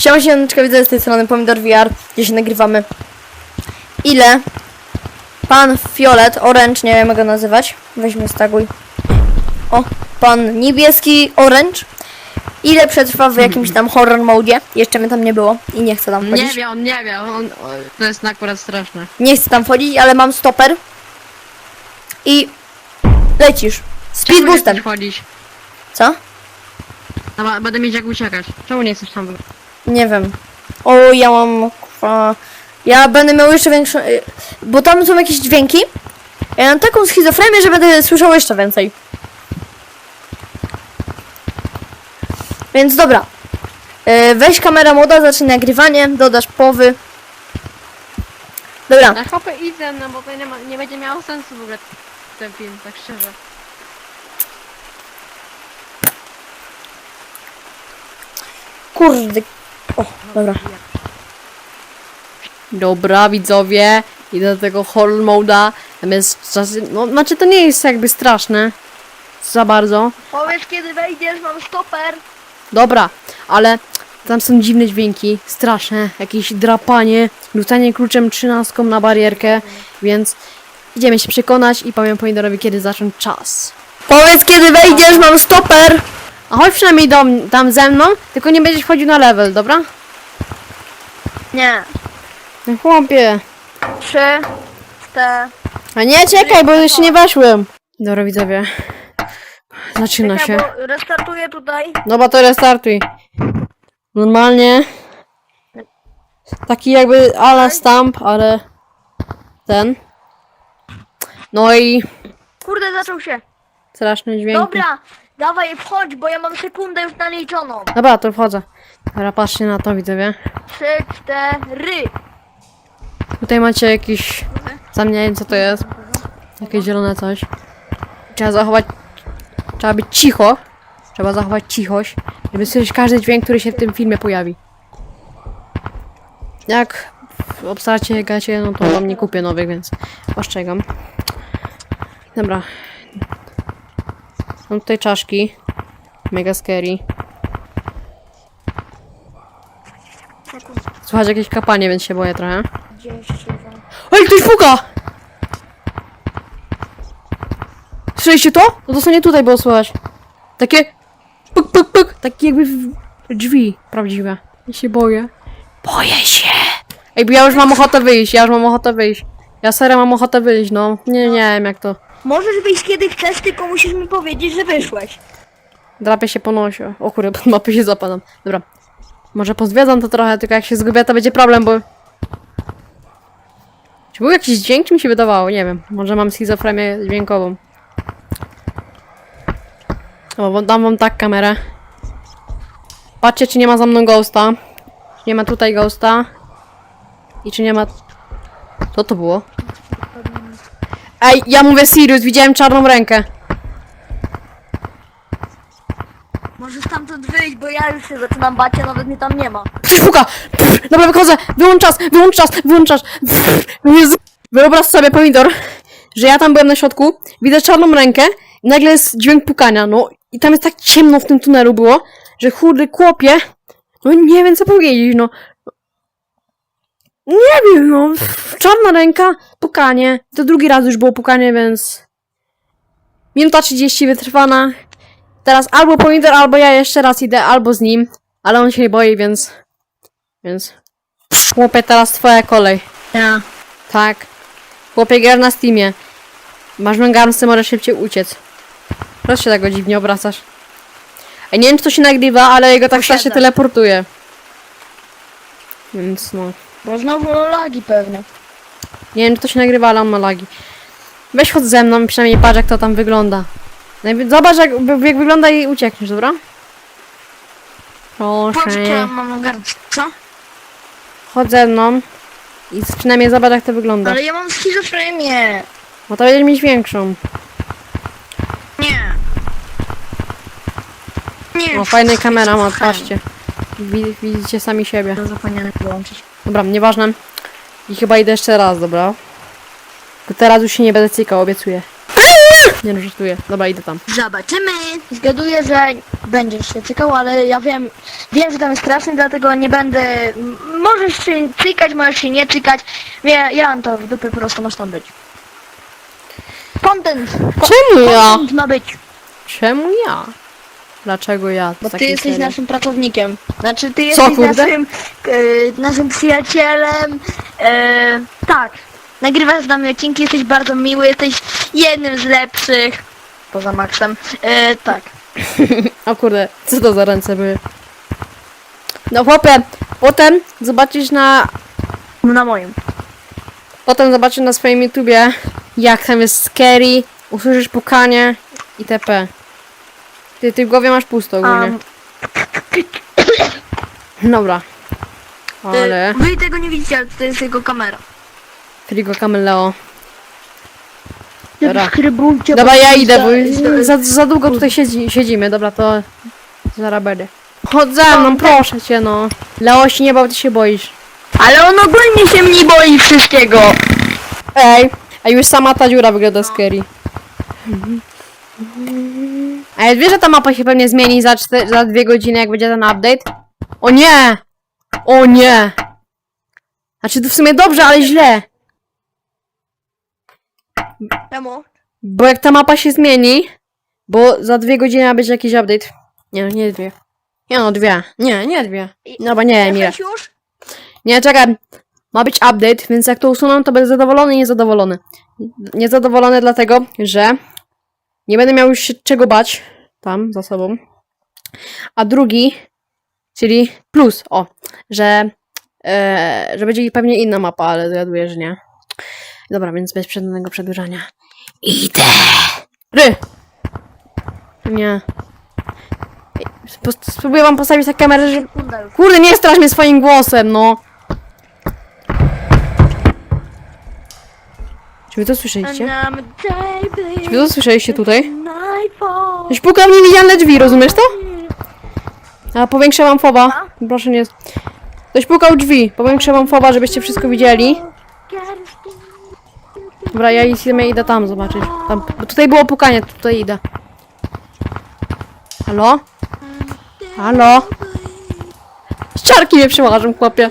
Siema się, widzę z tej strony Pomidor VR, gdzie się nagrywamy. Ile pan Fiolet, Orange, nie wiem jak go nazywać, weźmy staguj. O, pan niebieski Orange. Ile przetrwa w jakimś tam horror modzie? Jeszcze mnie tam nie było i nie chcę tam Nie wchodzić. wie, on nie wie, on, o, to jest akurat straszne. Nie chcę tam wchodzić, ale mam stoper. I lecisz. Czemu Speed nie boostem. chcesz chodzić? Co? Dobra, będę mieć jak uciekać. Czemu nie chcesz tam? Nie wiem. O, ja mam. kurwa, Ja będę miał jeszcze większą. y, Bo tam są jakieś dźwięki. Ja mam taką schizofrenię, że będę słyszał jeszcze więcej. Więc dobra. Y, Weź kamera moda, zacznij nagrywanie, dodasz powy. Dobra, Na hopy idę, no bo to nie, ma, nie będzie miało sensu w ogóle ten film, tak szczerze. kurde. O, dobra. Dobra, widzowie, idę do tego horror moda. Tam jest czasy, no znaczy to nie jest jakby straszne. Za bardzo. Powiedz kiedy wejdziesz, mam stoper. Dobra, ale tam są dziwne dźwięki, straszne, jakieś drapanie, rzucanie kluczem trzynastką na barierkę, więc idziemy się przekonać i powiem pomidorowi kiedy zacząć czas. Powiedz kiedy wejdziesz, mam stoper. A chodź przynajmniej do, m- tam ze mną, tylko nie będziesz wchodził na level, dobra? Nie. No Chłopie. Trzy, cztery. A nie, czekaj, bo jeszcze nie weszłem. Dobra, widzowie. Zaczyna się. restartuję tutaj. Dobra, to restartuj. Normalnie. Taki jakby ala stamp, ale ten. No i Kurde, zaczął się. straszne dźwięki. Dobra, dawaj wchodź, bo ja mam sekundę już naliczoną. Dobra, to wchodzę. Dobra, patrzcie na to, widzowie. Trzy, cztery. Tutaj macie jakiś... Sam nie wiem, co to jest. Jakieś zielone coś. Trzeba zachować... Trzeba być cicho. Trzeba zachować cichość, żeby słyszeć każdy dźwięk, który się w tym filmie pojawi. Jak obstacie gacie, no to wam nie kupię nowych, więc ostrzegam. Dobra. Mam tutaj czaszki. Mega scary. Słuchaj, jakieś kapanie, więc się boję trochę. Ej, ktoś puka! Słyszeliście to? No dosłownie tutaj było słychać. Takie... Puk, puk, puk. Takie jakby w- drzwi prawdziwe. Ja się boję. Boję się! Ej, bo ja już mam ochotę wyjść, ja już mam ochotę wyjść. Ja serio mam ochotę wyjść, no. Nie, nie wiem jak to. Możesz wyjść kiedy chcesz, tylko musisz mi powiedzieć, że wyszłeś. Drapie się po nosie. O kurde, mapy się zapadam. Dobra. Może pozwiedzam to trochę, tylko jak się zgubię, to będzie problem, bo... Czy był jakiś dźwięk, czy mi się wydawało? Nie wiem. Może mam schizofrenię dźwiękową. O, dam wam tak kamerę. Patrzcie, czy nie ma za mną ghosta. Czy nie ma tutaj ghosta. I czy nie ma... Co to było? Ej, ja mówię serious, widziałem czarną rękę. Możesz stamtąd wyjść, bo ja już się zaczynam bać, a nawet mnie tam nie ma. Ktoś puka! Pff, Dobra, wychodzę! Wyłącz czas! Wyłącz czas! Wyłącz czas! Pff, Jezu. Wyobraź sobie, pomidor, że ja tam byłem na środku, widzę czarną rękę i nagle jest dźwięk pukania, no i tam jest tak ciemno w tym tunelu było, że chudry kłopie, no nie wiem co powiedzieć, no. Nie wiem, no. Czarna ręka, pukanie. To drugi raz już było pukanie, więc... Minuta 30 wytrwana. Teraz albo pomidor, albo ja jeszcze raz idę, albo z nim. Ale on się nie boi, więc... Więc... Chłopie, teraz twoja kolej. Ja. Tak. Chłopie, gier na Steamie. Masz męgarnsy, możesz szybciej uciec. Proszę się tego dziwnie obracasz. Ej, nie wiem, czy to się nagrywa, ale jego tak się teleportuje. Więc no... Bo znowu lagi pewnie. Nie wiem, czy to się nagrywa, ale on ma lagi. Weź chodź ze mną przynajmniej patrz, jak to tam wygląda. Najpierw Zobacz, jak, jak wygląda i uciekniesz, dobra? Proszę. mam garść. Co? Chodź ze mną. I przynajmniej zobacz, jak to wygląda. Ale ja mam schizofrenię. Bo to będziesz mieć większą. Nie. Nie. O, fajny kameraman, patrzcie. Wi- Widzicie sami siebie. To zapomniałem wyłączyć. Dobra, nieważne. I chyba idę jeszcze raz, dobra? To teraz już się nie będę cykał, obiecuję. Nie no, żartuję. Dobra, idę tam. Zobaczymy. Zgaduję, że będziesz się cykał, ale ja wiem, wiem, że tam jest straszny, dlatego nie będę... m- Możesz się cykać, możesz się nie cykać. Ja, ja mam to w dupie, po prostu masz tam być. Content! Czemu ja? Content ma być, Czemu ja? Dlaczego ja? bo ty jesteś serii? naszym pracownikiem. Znaczy, ty jesteś kurde? naszym, e, naszym przyjacielem. E, tak. Nagrywasz z nami odcinki, jesteś bardzo miły, jesteś jednym z lepszych. Poza Maxem. E, tak. O kurde, co to za ręce były? No chłopie, potem zobaczysz na... Na moim. Potem zobaczysz na swoim YouTubie, jak tam jest scary, usłyszysz pukanie itp. Ty, ty w głowie masz pusto ogólnie. Um, Dobra. Ale... Wy tego nie widzicie, ale to jest jego kamera. Frigo Camelleo. Dobra. Subskrybujcie. Dobra, ja idę, bo za- za, za długo tutaj siedzi, siedzimy. Dobra, to zaraz będę. Chodź ze mną, proszę cię, no. Leoś, nie bał, ty się boisz. Ale on ogólnie się mnie boi wszystkiego. Ej, a już sama ta dziura wygląda scary. A ja wiesz, że ta mapa się pewnie zmieni za, za dwie godziny, jak będzie ten update? O nie! O nie! Znaczy, to w sumie dobrze, ale źle. Czemu? Bo jak ta mapa się zmieni, bo za dwie godziny ma być jakiś update. Nie, no, nie dwie. Nie no, dwie. Nie, nie dwie. Dobra, nie, Mira. już? Nie, czekaj. Ma być update, więc jak to usuną, to będę zadowolony i niezadowolony. Niezadowolony dlatego, że nie będę miał już się czego bać tam za sobą. A drugi, czyli plus, o, że, e, że będzie pewnie inna mapa, ale zgaduję, że nie. Dobra, więc bez przednego przedłużania. Idę! Ry! Nie. Spróbuję wam postawić tak kamerę, że... Kurde, nie strasz mnie swoim głosem, no! Czy wy to słyszeliście? Czy wy to słyszeliście tutaj? Nightfall. Ktoś puka w niewidzialne drzwi, rozumiesz to? A powiększę wam foba. Proszę nie. Ktoś pukał drzwi. Powiększę wam foba, żebyście wszystko widzieli. Dobra, ja idę, idę tam zobaczyć. Tam, bo tutaj było pukanie, tutaj idę. Halo? Halo? Ściarki mnie przyłażą, chłopie.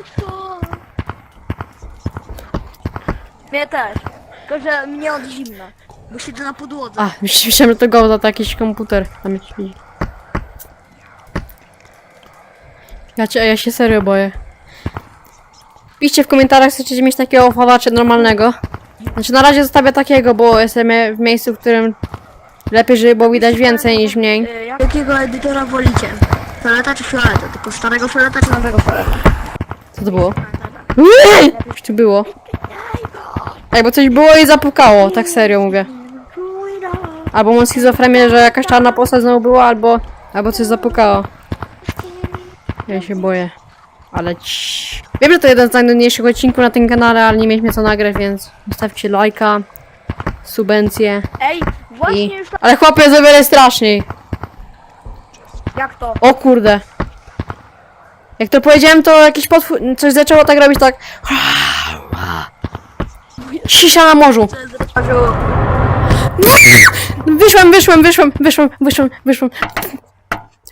Mnie też. Tylko, że mnie od zimna. Bo siedzę na podłodze. A, myślałem, że to go to jakiś komputer. Tam jest. Ja, cię, ja się serio boję. Piszcie w komentarzach, chcecie mieć takiego fowa czy normalnego. Znaczy na razie zostawię takiego, bo jestem w miejscu, w którym lepiej, żeby było widać więcej niż mniej. E, jak- Jakiego edytora wolicie? Fioleta czy fioleta? Tylko starego fioleta czy nowego fioleta? Co to było? Uy! Coś tu było. Bo coś było i zapukało, tak serio mówię. Albo mam schizofrenię, że jakaś czarna postać znowu była, albo, albo coś zapukało. Ja się boję. Ale ciii. Wiem, że to jeden z najnudniejszych odcinków na tym kanale, ale nie mieliśmy co nagrać, więc zostawcie lajka, subencję Ej, właśnie i... już. Ale chłopie, jest o wiele straszniej. Jak to? O kurde. Jak to powiedziałem, to jakiś potwór... coś zaczęło tak robić tak... Sisia na morzu. Wyszłem, wyszłem, wyszłem, wyszłem, wyszłem, wyszłem.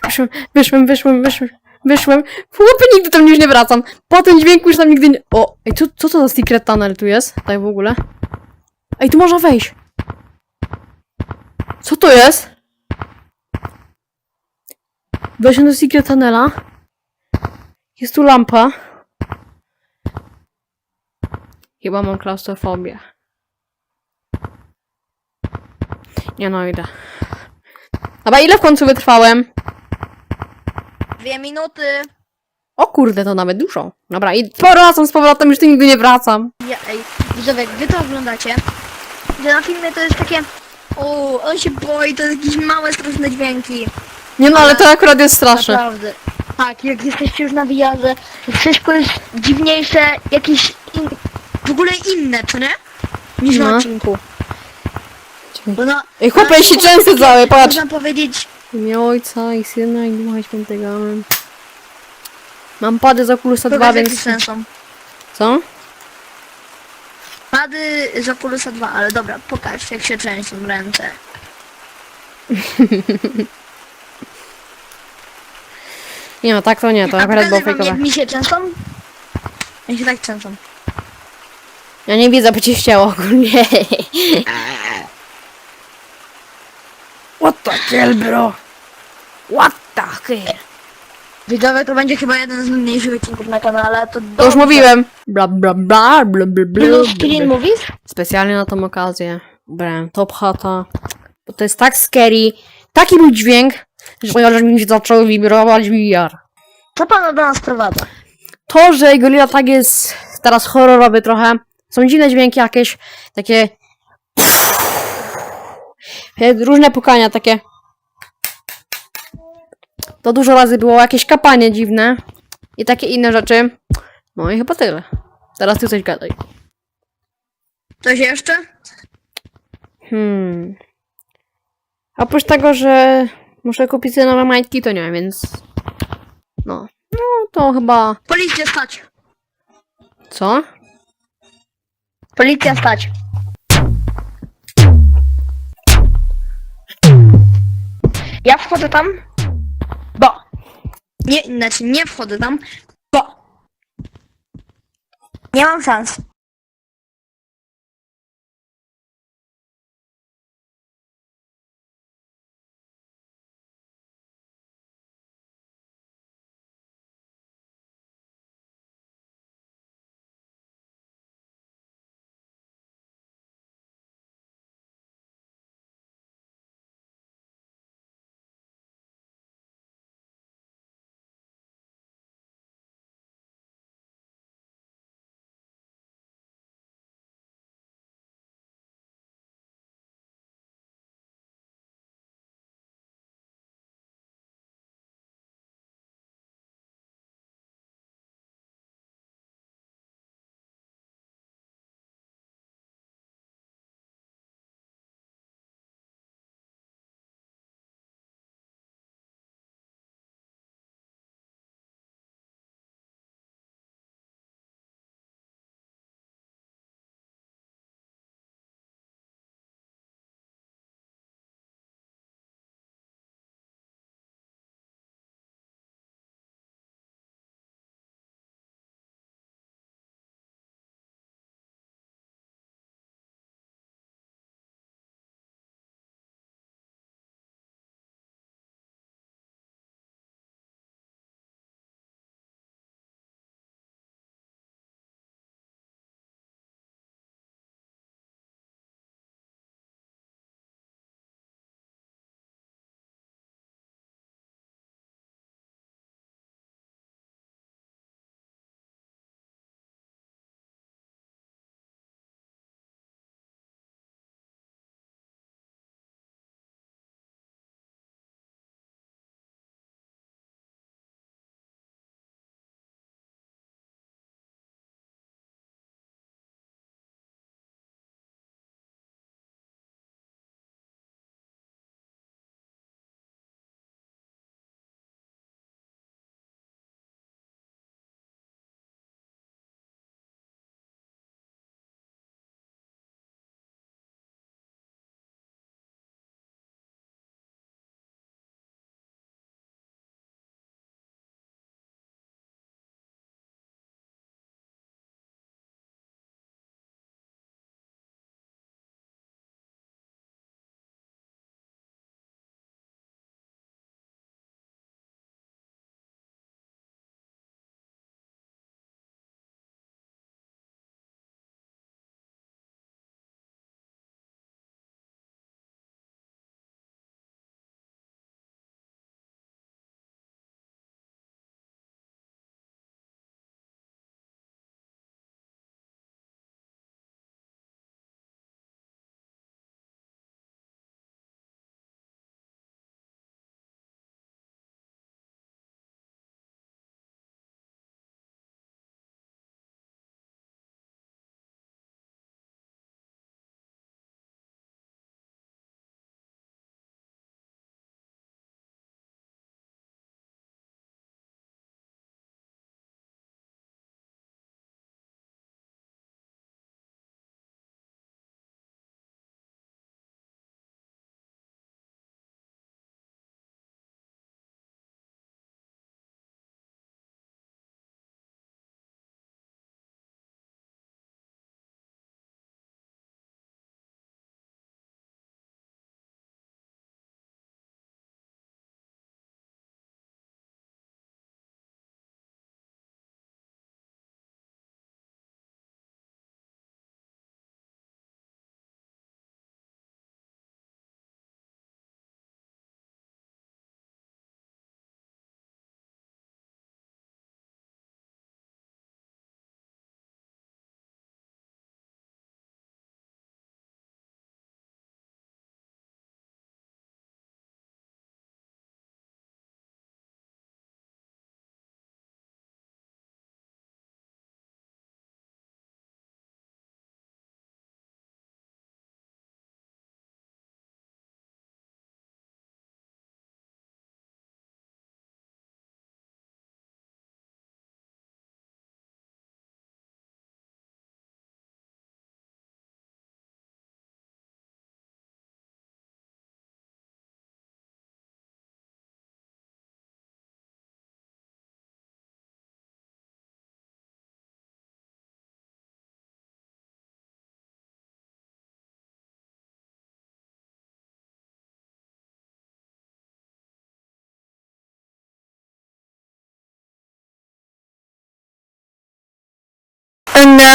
Wyszłem, wyszłem, wyszłem, wyszłem, wyszłem. Chłopie, nigdy tam już nie wracam. Po tym dźwięku już tam nigdy nie... O, ej, co, co to za secret tunnel tu jest? Tak w ogóle. Ej, tu można wejść. Co to jest? Weszłem do secret tunnela. Jest tu lampa. Chyba mam klaustrofobię. Nie no, idę. Dobra, ile w końcu wytrwałem? Dwie minuty. O kurde, to nawet dużo. Dobra, i powracam z powrotem, już tu nigdy nie wracam. Ja, ej, widzowie, jak wy to oglądacie, że na filmie to jest takie... O, on się boi, to jest jakieś małe, straszne dźwięki. Nie no, ale to akurat jest straszne. Naprawdę. Tak, jak jesteście już na wiarze, wszystko jest dziwniejsze, jakieś. W ogóle inne, co nie? Niż na No. odcinku. Bo na, Ej, chłopie, ja się odcinku często takie, cały, patrz. Można powiedzieć, W imię ojca i syna i ducha świętego. Amen. Mam pady z Oculusa 2, pokaż jaki więc... sens są. Co? Pady z Oculusa 2, ale dobra, pokaż jak się częścią ręce. Nie no, tak to nie, to A akurat było pokażę wam, jak mi się częstą? Ja się tak częstą. Ja nie widzę, bo cię ścięło ogólnie. What the hell, bro? What the hell? Widzowie, to będzie chyba jeden z nudniejszych odcinków na kanale, to To już mówiłem. Bla bla bla bla bla bla. Blue screen mówisz? Specjalnie na tą okazję brałem Top Hata, bo to jest tak scary, taki był dźwięk, że aż mi się zaczął wibrować VR. Co pana do nas prowadza? To, że Gorilla Tag jest teraz horrorowy trochę, są dziwne dźwięki jakieś, takie różne pukania takie. To dużo razy było jakieś kapanie dziwne i takie inne rzeczy. No i chyba tyle. Teraz ty coś gadaj. Coś jeszcze? Hmm. Oprócz tego, że muszę kupić sobie nowe majtki, to nie wiem, więc. No. No to chyba. Policja stać! Co? Policja stać! Ja wchodzę tam, bo... Nie, znaczy nie wchodzę tam, bo... Nie mam szans.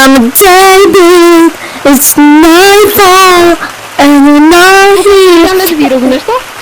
I'm a David, it's my fault. and I'm not here.